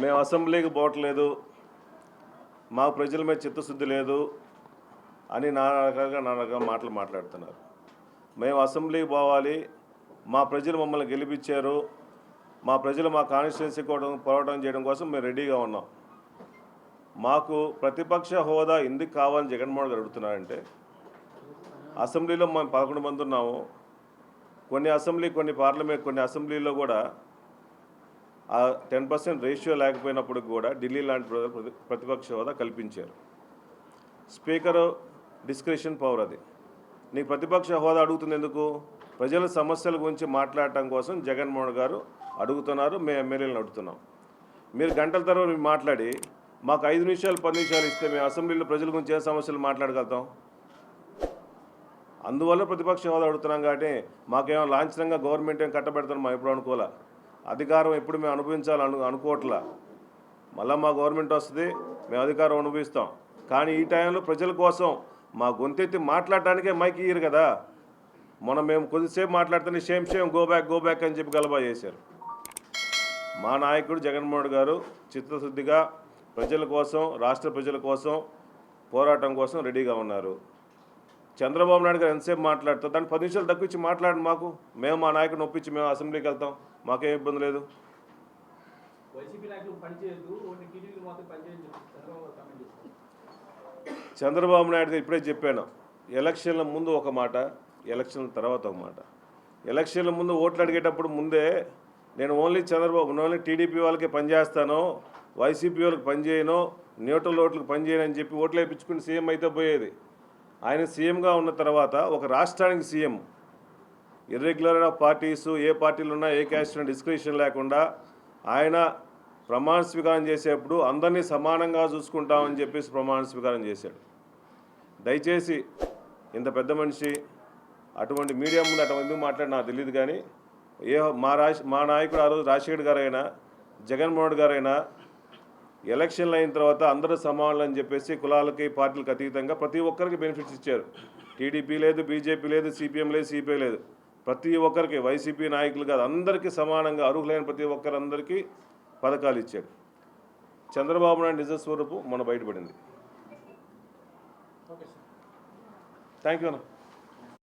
మేము అసెంబ్లీకి పోవట్లేదు. మా ప్రజల మీద చిత్తశుద్ధి లేదు అని నానా రకాలుగా నానా రకాల మాటలు మాట్లాడుతున్నారు. మేము అసెంబ్లీకి పోవాలి. మా ప్రజలు మమ్మల్ని గెలిపించారు. మా ప్రజలు మా కాన్స్టిట్యున్సీ కోవడం పోరాటం చేయడం కోసం మేము రెడీగా ఉన్నాం. మాకు ప్రతిపక్ష హోదా ఎందుకు కావాలని జగన్మోహన్ గారు అడుగుతున్నారంటే అసెంబ్లీలో మేము పదకొండు మంది ఉన్నాము. కొన్ని అసెంబ్లీ కొన్ని పార్లమెంట్ కొన్ని అసెంబ్లీలో కూడా ఆ టెన్ పర్సెంట్ రేషియో లేకపోయినప్పుడు కూడా ఢిల్లీ లాంటి ప్రజలు ప్రతి- ప్రతిపక్ష హోదా కల్పించారు. స్పీకరు డిస్క్రిషన్ పవర్ అది. నీకు ప్రతిపక్ష హోదా అడుగుతుంది ఎందుకు? ప్రజల సమస్యల గురించి మాట్లాడటం కోసం జగన్మోహన్ గారు అడుగుతున్నారు మేము ఎమ్మెల్యేలను అడుగుతున్నాం. మీరు గంటల తర్వాత మాట్లాడి మాకు ఐదు నిమిషాలు పది నిమిషాలు ఇస్తే మేము అసెంబ్లీలో ప్రజల గురించి ఏ సమస్యలు మాట్లాడగలుగుతాం? అందువల్ల ప్రతిపక్ష హోదా అడుగుతున్నాం కాబట్టి మాకేమో లాంఛనంగా గవర్నమెంట్ ఏం కట్టబెడతాం మా ఎప్పుడు అనుకోలే అధికారం ఎప్పుడు మేము అనుభవించాలని అనుకోవట్లా. మళ్ళీ మా గవర్నమెంట్ వస్తుంది మేము అధికారం అనుభవిస్తాం. కానీ ఈ టైంలో ప్రజల కోసం మా గొంతెత్తి మాట్లాడటానికే మైక్ ఇయ్యరు కదా. మనం మేము కొద్దిసేపు మాట్లాడుతుంటే shame shame go back go back అని చెప్పి గలబా చేశారు. మా నాయకుడు జగన్మోహన్ గారు చిత్తశుద్ధిగా ప్రజల కోసం రాష్ట్ర ప్రజల కోసం పోరాటం కోసం రెడీగా ఉన్నారు. చంద్రబాబు నాయుడు గారు ఎంతసేపు మాట్లాడతారు? దాన్ని పది నిమిషాలు తక్కువ మాట్లాడండి మాకు. మేము మా నాయకుడిని ఒప్పించి మేము అసెంబ్లీకి వెళ్తాం. మాకేం ఇబ్బంది లేదు. చంద్రబాబు నాయుడు ఇప్పుడే చెప్పాను ఎలక్షన్ల ముందు ఒక మాట ఎలక్షన్ల తర్వాత ఒక మాట. ఎలక్షన్ల ముందు ఓట్లు అడిగేటప్పుడు ముందే నేను ఓన్లీ చంద్రబాబు ఓన్లీ టీడీపీ వాళ్ళకి పనిచేస్తాను వైసీపీ వాళ్ళకి పనిచేయను న్యూట్రల్ ఓట్లకు పనిచేయను అని చెప్పి ఓట్లు వేయించుకుని సీఎం అయితే పోయేది. ఆయన సీఎంగా ఉన్న తర్వాత ఒక రాష్ట్రానికి సీఎం ఇర్రెగ్యులర్ పార్టీస్ ఏ పార్టీలు ఉన్నా ఏ క్యాస్ట్ డిస్క్రిప్షన్ లేకుండా ఆయన ప్రమాణ స్వీకారం చేసేప్పుడు అందరినీ సమానంగా చూసుకుంటామని చెప్పేసి ప్రమాణ స్వీకారం చేశాడు. దయచేసి ఇంత పెద్ద మనిషి అటువంటి మీడియా ముందు అటువంటి మాట్లాడినా మాట్లాడి నాకు తెలియదు కానీ ఏ మా రాజ మా నాయకుడు ఆ రోజు రాజశేఖర్ గారైనా జగన్మోహన్ గారైనా ఎలక్షన్లు అయిన తర్వాత అందరూ సమానులు అని చెప్పేసి కులాలకి పార్టీలకు అతీతంగా ప్రతి ఒక్కరికి బెనిఫిట్స్ ఇచ్చారు. టీడీపీ లేదు బీజేపీ లేదు సిపిఎం లేదు సిపిఐ లేదు. ప్రతి ఒక్కరికి వైసీపీ నాయకులు కాదు అందరికీ సమానంగా అర్హులైన ప్రతి ఒక్కరందరికీ పథకాలు ఇచ్చాడు. చంద్రబాబు నాయుడు నిజ స్వరూపు మన బయటపడింది. థ్యాంక్ యూ అన్న.